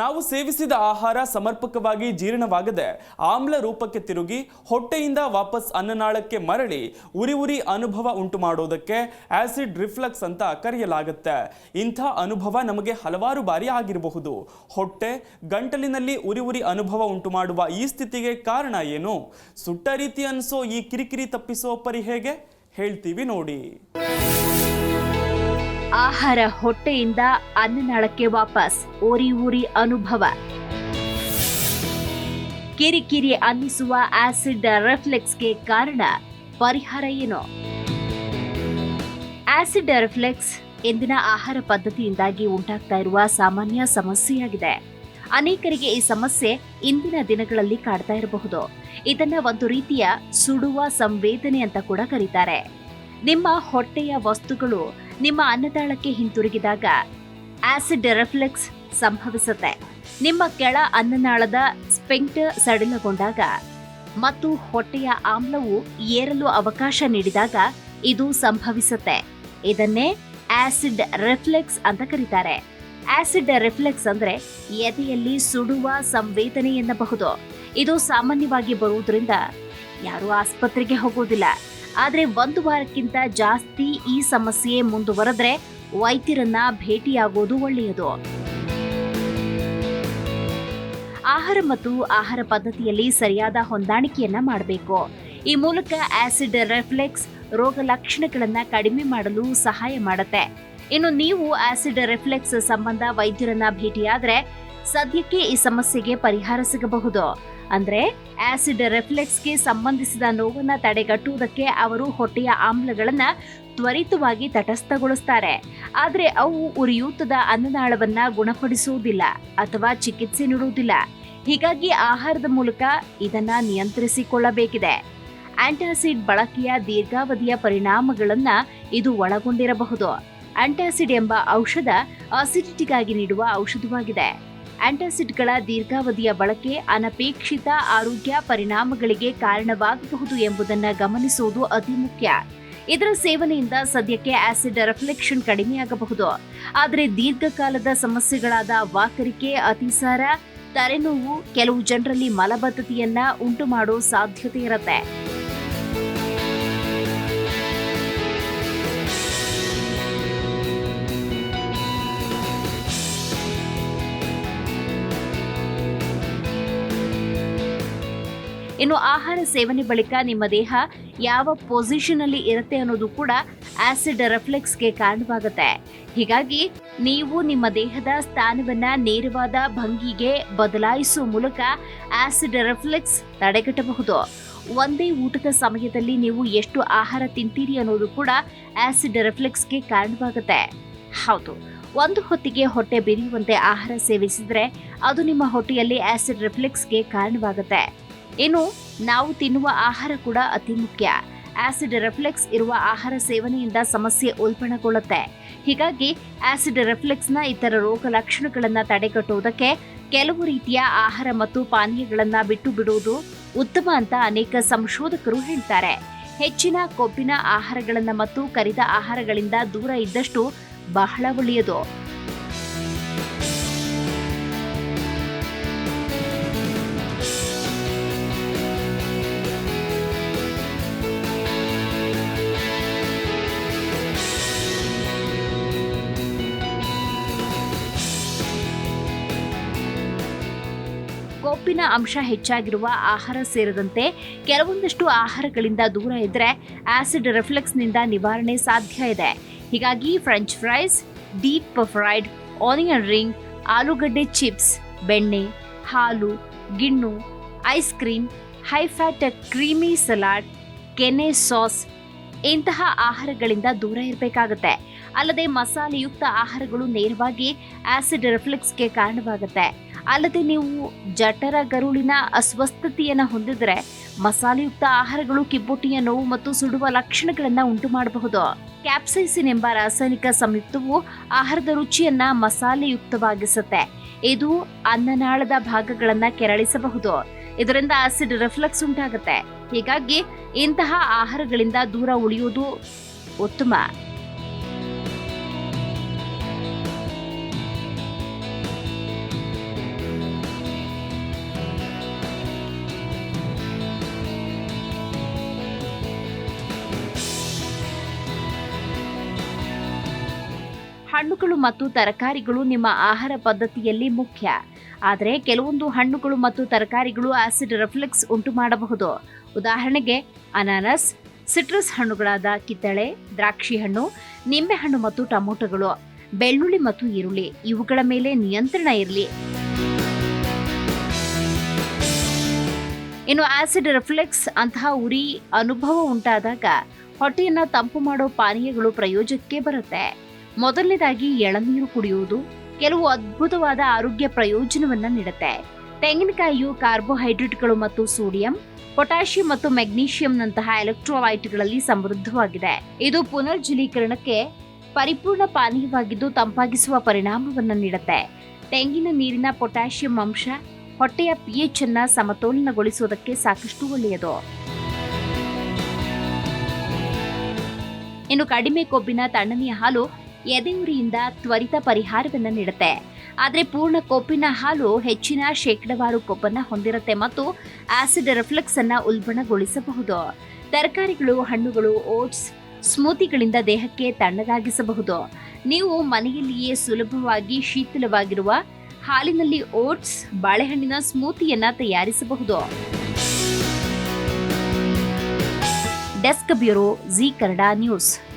ನಾವು ಸೇವಿಸಿದ ಆಹಾರ ಸಮರ್ಪಕವಾಗಿ ಜೀರ್ಣವಾಗದೆ ಆಮ್ಲ ರೂಪಕ್ಕೆ ತಿರುಗಿ ಹೊಟ್ಟೆಯಿಂದ ವಾಪಸ್ ಅನ್ನನಾಳಕ್ಕೆ ಮರಳಿ ಉರಿ ಉರಿ ಅನುಭವ ಉಂಟು ಮಾಡೋದಕ್ಕೆ ಆಸಿಡ್ ರಿಫ್ಲಕ್ಸ್ ಅಂತ ಕರೆಯಲಾಗುತ್ತೆ. ಇಂಥ ಅನುಭವ ನಮಗೆ ಹಲವಾರು ಬಾರಿ ಆಗಿರಬಹುದು. ಹೊಟ್ಟೆ ಗಂಟಲಿನಲ್ಲಿ ಉರಿ ಉರಿ ಅನುಭವ ಉಂಟು ಮಾಡುವ ಈ ಸ್ಥಿತಿಗೆ ಕಾರಣ ಏನು? ಸುಟ್ಟ ರೀತಿ ಅನಿಸೋ ಈ ಕಿರಿಕಿರಿ ತಪ್ಪಿಸೋ ಪರಿ ಹೇಗೆ? ಹೇಳ್ತೀವಿ ನೋಡಿ. ಆಹಾರ ಹೊಟ್ಟೆಯಿಂದ ಅನ್ನನಾಳಕ್ಕೆ ವಾಪಸ್ ಓರಿ ಊರಿ ಅನುಭವ. ಕಿರಿಕಿರಿ ಅನ್ನಿಸುವ ಆಸಿಡ್ ರೆಫ್ಲೆಕ್ಸ್ಗೆ ಕಾರಣ ಪರಿಹಾರ ಏನು? ಆಸಿಡ್ ರಿಫ್ಲೆಕ್ಸ್ ಎಂದಿನ ಆಹಾರ ಪದ್ಧತಿಯಿಂದಾಗಿ ಉಂಟಾಗ್ತಾ ಇರುವ ಸಾಮಾನ್ಯ ಸಮಸ್ಯೆಯಾಗಿದೆ. ಅನೇಕರಿಗೆ ಈ ಸಮಸ್ಯೆ ಇಂದಿನ ದಿನಗಳಲ್ಲಿ ಕಾಡ್ತಾ ಇರಬಹುದು. ಇದನ್ನ ಒಂದು ರೀತಿಯ ಸುಡುವ ಸಂವೇದನೆ ಅಂತ ಕೂಡ ಕರೀತಾರೆ. ನಿಮ್ಮ ಹೊಟ್ಟೆಯ ವಸ್ತುಗಳು ನಿಮ್ಮ ಅನ್ನದಾಳಕ್ಕೆ ಹಿಂತಿರುಗಿದಾಗ ಆಸಿಡ್ ರಿಫ್ಲೆಕ್ಸ್ ಸಂಭವಿಸುತ್ತೆ. ನಿಮ್ಮ ಕೆಳ ಅನ್ನನಾಳದ ಸ್ಪೆಂಕ್ಟರ್ ಸಡಿಲಗೊಂಡಾಗ ಮತ್ತು ಹೊಟ್ಟೆಯ ಆಮ್ಲವು ಏರಲು ಅವಕಾಶ ನೀಡಿದಾಗ ಇದು ಸಂಭವಿಸುತ್ತೆ. ಇದನ್ನೇ ಆಸಿಡ್ ರಿಫ್ಲೆಕ್ಸ್ ಅಂತ ಕರೀತಾರೆ. ಆಸಿಡ್ ರಿಫ್ಲೆಕ್ಸ್ ಅಂದ್ರೆ ಎದೆಯಲ್ಲಿ ಸುಡುವ ಸಂವೇದನೆ ಎನ್ನಬಹುದು. ಇದು ಸಾಮಾನ್ಯವಾಗಿ ಬರುವುದರಿಂದ ಯಾರೂ ಆಸ್ಪತ್ರೆಗೆ ಹೋಗೋದಿಲ್ಲ ಆದ್ರೆ ಒಂದು ವಾರಕ್ಕಿಂತ ಜಾಸ್ತಿ ಈ ಸಮಸ್ಯೆ ಮುಂದುವರೆದ್ರೆ ವೈದ್ಯರನ್ನ ಭೇಟಿಯಾಗೋದು ಒಳ್ಳೆಯದು. ಆಹಾರ ಮತ್ತು ಆಹಾರ ಪದ್ಧತಿಯಲ್ಲಿ ಸರಿಯಾದ ಹೊಂದಾಣಿಕೆಯನ್ನ ಮಾಡಬೇಕು. ಈ ಮೂಲಕ ಆಸಿಡ್ ರೆಫ್ಲೆಕ್ಸ್ ರೋಗ ಲಕ್ಷಣಗಳನ್ನ ಕಡಿಮೆ ಮಾಡಲು ಸಹಾಯ ಮಾಡುತ್ತೆ. ಇನ್ನು ನೀವು ಆಸಿಡ್ ರಿಫ್ಲೆಕ್ಸ್ ಸಂಬಂಧ ವೈದ್ಯರನ್ನ ಭೇಟಿಯಾದ್ರೆ ಸದ್ಯಕ್ಕೆ ಈ ಸಮಸ್ಯೆಗೆ ಪರಿಹಾರ ಸಿಗಬಹುದು. ಅಂದ್ರೆ ಆಸಿಡ್ ರೆಫ್ಲೆಕ್ಸ್ಗೆ ಸಂಬಂಧಿಸಿದ ನೋವನ್ನ ತಡೆಗಟ್ಟುವುದಕ್ಕೆ ಅವರು ಹೊಟ್ಟೆಯ ಆಮ್ಲಗಳನ್ನ ತ್ವರಿತವಾಗಿ ತಟಸ್ಥಗೊಳಿಸ್ತಾರೆ. ಆದರೆ ಅವು ಉರಿಯೂತದ ಅನ್ನನಾಳವನ್ನ ಗುಣಪಡಿಸುವುದಿಲ್ಲ ಅಥವಾ ಚಿಕಿತ್ಸೆ ನೀಡುವುದಿಲ್ಲ. ಹೀಗಾಗಿ ಆಹಾರದ ಮೂಲಕ ಇದನ್ನ ನಿಯಂತ್ರಿಸಿಕೊಳ್ಳಬೇಕಿದೆ. ಆಂಟಾಸಿಡ್ ಬಳಕೆಯ ದೀರ್ಘಾವಧಿಯ ಪರಿಣಾಮಗಳನ್ನ ಇದು ಒಳಗೊಂಡಿರಬಹುದು. ಆಂಟಾಸಿಡ್ ಎಂಬ ಔಷಧ ಅಸಿಡಿಟಿಗಾಗಿ ನೀಡುವ ಔಷಧವಾಗಿದೆ. ಆಂಟಾಸಿಡ್ಗಳ ದೀರ್ಘಾವಧಿಯ ಬಳಕೆ ಅನಪೇಕ್ಷಿತ ಆರೋಗ್ಯ ಪರಿಣಾಮಗಳಿಗೆ ಕಾರಣವಾಗಬಹುದು ಎಂಬುದನ್ನು ಗಮನಿಸುವುದು ಅತಿ ಮುಖ್ಯ. ಇದರ ಸೇವನೆಯಿಂದ ಸದ್ಯಕ್ಕೆ ಆಸಿಡ್ ರಿಫ್ಲೆಕ್ಷನ್ ಕಡಿಮೆಯಾಗಬಹುದು. ಆದರೆ ದೀರ್ಘಕಾಲದ ಸಮಸ್ಯೆಗಳಾದ ವಾಕರಿಕೆ, ಅತಿಸಾರ, ತಲೆನೋವು ಕೆಲವು ಜನರಲ್ಲಿ ಮಲಬದ್ಧತೆಯನ್ನ ಉಂಟು ಮಾಡೋ ಸಾಧ್ಯತೆ ಇರುತ್ತೆ. ಇನ್ನು ಆಹಾರ ಸೇವನೆ ಬಳಿಕ ನಿಮ್ಮ ದೇಹ ಯಾವ ಪೊಸಿಷನ್ ಅಲ್ಲಿ ಇರುತ್ತೆ ಅನ್ನೋದು ಕೂಡ ಆಸಿಡ್ ರೆಫ್ಲೆಕ್ಸ್ಗೆ ಕಾರಣವಾಗುತ್ತೆ. ಹೀಗಾಗಿ ನೀವು ನಿಮ್ಮ ದೇಹದ ಸ್ಥಾನವನ್ನ ನೇರವಾದ ಭಂಗಿಗೆ ಬದಲಾಯಿಸುವ ಮೂಲಕ ಆಸಿಡ್ ರೆಫ್ಲೆಕ್ಸ್ ತಡೆಗಟ್ಟಬಹುದು. ಒಂದೇ ಊಟದ ಸಮಯದಲ್ಲಿ ನೀವು ಎಷ್ಟು ಆಹಾರ ತಿಂತೀರಿ ಅನ್ನೋದು ಕೂಡ ಆಸಿಡ್ ರೆಫ್ಲೆಕ್ಸ್ಗೆ ಕಾರಣವಾಗುತ್ತೆ. ಹೌದು, ಒಂದು ಹೊತ್ತಿಗೆ ಹೊಟ್ಟೆ ಬಿರಿಯುವಂತೆ ಆಹಾರ ಸೇವಿಸಿದರೆ ಅದು ನಿಮ್ಮ ಹೊಟ್ಟೆಯಲ್ಲಿ ಆಸಿಡ್ ರಿಫ್ಲೆಕ್ಸ್ಗೆ ಕಾರಣವಾಗುತ್ತೆ. ಇನ್ನು ನಾವು ತಿನ್ನುವ ಆಹಾರ ಕೂಡ ಅತಿ ಮುಖ್ಯ. ಆಸಿಡ್ ರೆಫ್ಲೆಕ್ಸ್ ಇರುವ ಆಹಾರ ಸೇವನೆಯಿಂದ ಸಮಸ್ಯೆ ಉಲ್ಬಣಗೊಳ್ಳುತ್ತೆ. ಹೀಗಾಗಿ ಆಸಿಡ್ ರೆಫ್ಲೆಕ್ಸ್ನ ಇತರ ರೋಗ ಲಕ್ಷಣಗಳನ್ನು ತಡೆಗಟ್ಟುವುದಕ್ಕೆ ಕೆಲವು ರೀತಿಯ ಆಹಾರ ಮತ್ತು ಪಾನೀಯಗಳನ್ನು ಬಿಟ್ಟು ಬಿಡುವುದು ಉತ್ತಮ ಅಂತ ಅನೇಕ ಸಂಶೋಧಕರು ಹೇಳ್ತಾರೆ. ಹೆಚ್ಚಿನ ಕೊಬ್ಬಿನ ಆಹಾರಗಳನ್ನು ಮತ್ತು ಕರಿದ ಆಹಾರಗಳಿಂದ ದೂರ ಇದ್ದಷ್ಟು ಬಹಳ ಒಳ್ಳೆಯದು. ಕೊಬ್ಬಿನ ಅಂಶ ಹೆಚ್ಚಾಗಿರುವ ಆಹಾರ ಸೇರಿದಂತೆ ಕೆಲವೊಂದಷ್ಟು ಆಹಾರಗಳಿಂದ ದೂರ ಇದ್ರೆ ಆಸಿಡ್ ರಿಫ್ಲೆಕ್ಸ್ನಿಂದ ನಿವಾರಣೆ ಸಾಧ್ಯ ಇದೆ. ಹೀಗಾಗಿ french fries, deep fried onion ring, ಆಲೂಗಡ್ಡೆ ಚಿಪ್ಸ್, ಬೆಣ್ಣೆ, ಹಾಲು, ಗಿಣ್ಣು, ice cream, high fat creamy salad, ಕೆನೆ ಸಾಸ್ ಇಂತಹ ಆಹಾರಗಳಿಂದ ದೂರ ಇರಬೇಕಾಗುತ್ತೆ. ಅಲ್ಲದೆ ಮಸಾಲೆಯುಕ್ತ ಆಹಾರಗಳು ನೇರವಾಗಿ ಆಸಿಡ್ ರಿಫ್ಲೆಕ್ಸ್ಗೆ ಕಾರಣವಾಗುತ್ತೆ. ಅಲ್ಲದೆ ನೀವು ಜಠರ ಗರುಳಿನ ಅಸ್ವಸ್ಥತೆಯನ್ನು ಹೊಂದಿದ್ರೆ ಮಸಾಲೆಯುಕ್ತ ಆಹಾರಗಳು ಕಿಬ್ಬೊಟ್ಟಿಯ ನೋವು ಮತ್ತು ಸುಡುವ ಲಕ್ಷಣಗಳನ್ನು ಉಂಟು ಮಾಡಬಹುದು ಕ್ಯಾಪ್ಸೈಸಿನ್ ಎಂಬ ರಾಸಾಯನಿಕ ಸಂಯುಕ್ತವು ಆಹಾರದ ರುಚಿಯನ್ನ ಮಸಾಲೆಯುಕ್ತವಾಗಿಸುತ್ತೆ. ಇದು ಅನ್ನನಾಳದ ಭಾಗಗಳನ್ನ ಕೆರಳಿಸಬಹುದು. ಇದರಿಂದ ಆಸಿಡ್ ರಿಫ್ಲೆಕ್ಸ್ ಉಂಟಾಗುತ್ತೆ. ಹೀಗಾಗಿ ಇಂತಹ ಆಹಾರಗಳಿಂದ ದೂರ ಉಳಿಯುವುದು ಉತ್ತಮ. ಹಣ್ಣುಗಳು ಮತ್ತು ತರಕಾರಿಗಳು ನಿಮ್ಮ ಆಹಾರ ಪದ್ಧತಿಯಲ್ಲಿ ಮುಖ್ಯ. ಆದರೆ ಕೆಲವೊಂದು ಹಣ್ಣುಗಳು ಮತ್ತು ತರಕಾರಿಗಳು ಆಸಿಡ್ ರಿಫ್ಲೆಕ್ಸ್ ಉಂಟು ಮಾಡಬಹುದು. ಉದಾಹರಣೆಗೆ, ಅನಾನಸ್ ಸಿಟ್ರಸ್ ಹಣ್ಣುಗಳಾದ ಕಿತ್ತಳೆ, ದ್ರಾಕ್ಷಿ ಹಣ್ಣು ನಿಂಬೆಹಣ್ಣು ಮತ್ತು ಟೊಮೊಟೊಗಳು, ಬೆಳ್ಳುಳ್ಳಿ ಮತ್ತು ಈರುಳ್ಳಿ, ಇವುಗಳ ಮೇಲೆ ನಿಯಂತ್ರಣ ಇರಲಿ. ಇನ್ನು ಆಸಿಡ್ ರಿಫ್ಲೆಕ್ಸ್ ಅಂತಹ ಉರಿ ಅನುಭವ ಉಂಟಾದಾಗ ಹೊಟ್ಟೆಯನ್ನು ತಂಪು ಮಾಡೋ ಪಾನೀಯಗಳು ಪ್ರಯೋಜಕ್ಕೆ ಬರುತ್ತೆ. ಮೊದಲನೇದಾಗಿ ಎಳನೀರು ಕುಡಿಯುವುದು ಕೆಲವು ಅದ್ಭುತವಾದ ಆರೋಗ್ಯ ಪ್ರಯೋಜನವನ್ನ ನೀಡುತ್ತೆ. ತೆಂಗಿನಕಾಯಿಯು ಕಾರ್ಬೋಹೈಡ್ರೇಟ್ಗಳು ಮತ್ತು ಸೋಡಿಯಂ, ಪೊಟ್ಯಾಷಿಯಂ ಮತ್ತು ಮೆಗ್ನೀಷಿಯಂನಂತಹ ಎಲೆಕ್ಟ್ರೋಲೈಟ್ಗಳಲ್ಲಿ ಸಮೃದ್ಧವಾಗಿದೆ. ಇದು ಪುನರ್ಜಲೀಕರಣಕ್ಕೆ ಪರಿಪೂರ್ಣ ಪಾನೀಯವಾಗಿದ್ದು ತಂಪಾಗಿಸುವ ಪರಿಣಾಮವನ್ನ ನೀಡುತ್ತೆ. ತೆಂಗಿನ ನೀರಿನ ಪೊಟ್ಯಾಷಿಯಂ ಅಂಶ ಹೊಟ್ಟೆಯ ಪಿಎಚ್ ಅನ್ನ ಸಮತೋಲನಗೊಳಿಸುವುದಕ್ಕೆ ಸಾಕಷ್ಟು ಒಳ್ಳೆಯದು. ಇನ್ನು ಕಡಿಮೆ ಕೊಬ್ಬಿನ ತಣ್ಣನೆಯ ಹಾಲು ಎದೆಯುರಿಯಿಂದ ತ್ವರಿತ ಪರಿಹಾರವನ್ನು ನೀಡುತ್ತೆ. ಆದರೆ ಪೂರ್ಣ ಕೊಬ್ಬಿನ ಹಾಲು ಹೆಚ್ಚಿನ ಶೇಕಡವಾರು ಕೊಬ್ಬನ್ನು ಹೊಂದಿರುತ್ತೆ ಮತ್ತು ಆಸಿಡ್ ರಿಫ್ಲೆಕ್ಸ್ ಅನ್ನು ಉಲ್ಬಣಗೊಳಿಸಬಹುದು. ತರಕಾರಿಗಳು, ಹಣ್ಣುಗಳು ಓಟ್ಸ್ ಸ್ಮೂತಿಗಳಿಂದ ದೇಹಕ್ಕೆ ತಣ್ಣಗಾಗಿಸಬಹುದು. ನೀವು ಮನೆಯಲ್ಲಿಯೇ ಸುಲಭವಾಗಿ ಶೀತಲವಾಗಿರುವ ಹಾಲಿನಲ್ಲಿ ಓಟ್ಸ್ ಬಾಳೆಹಣ್ಣಿನ ಸ್ಮೂತಿಯನ್ನು ತಯಾರಿಸಬಹುದು. Desk bureau, Zee Kannada news.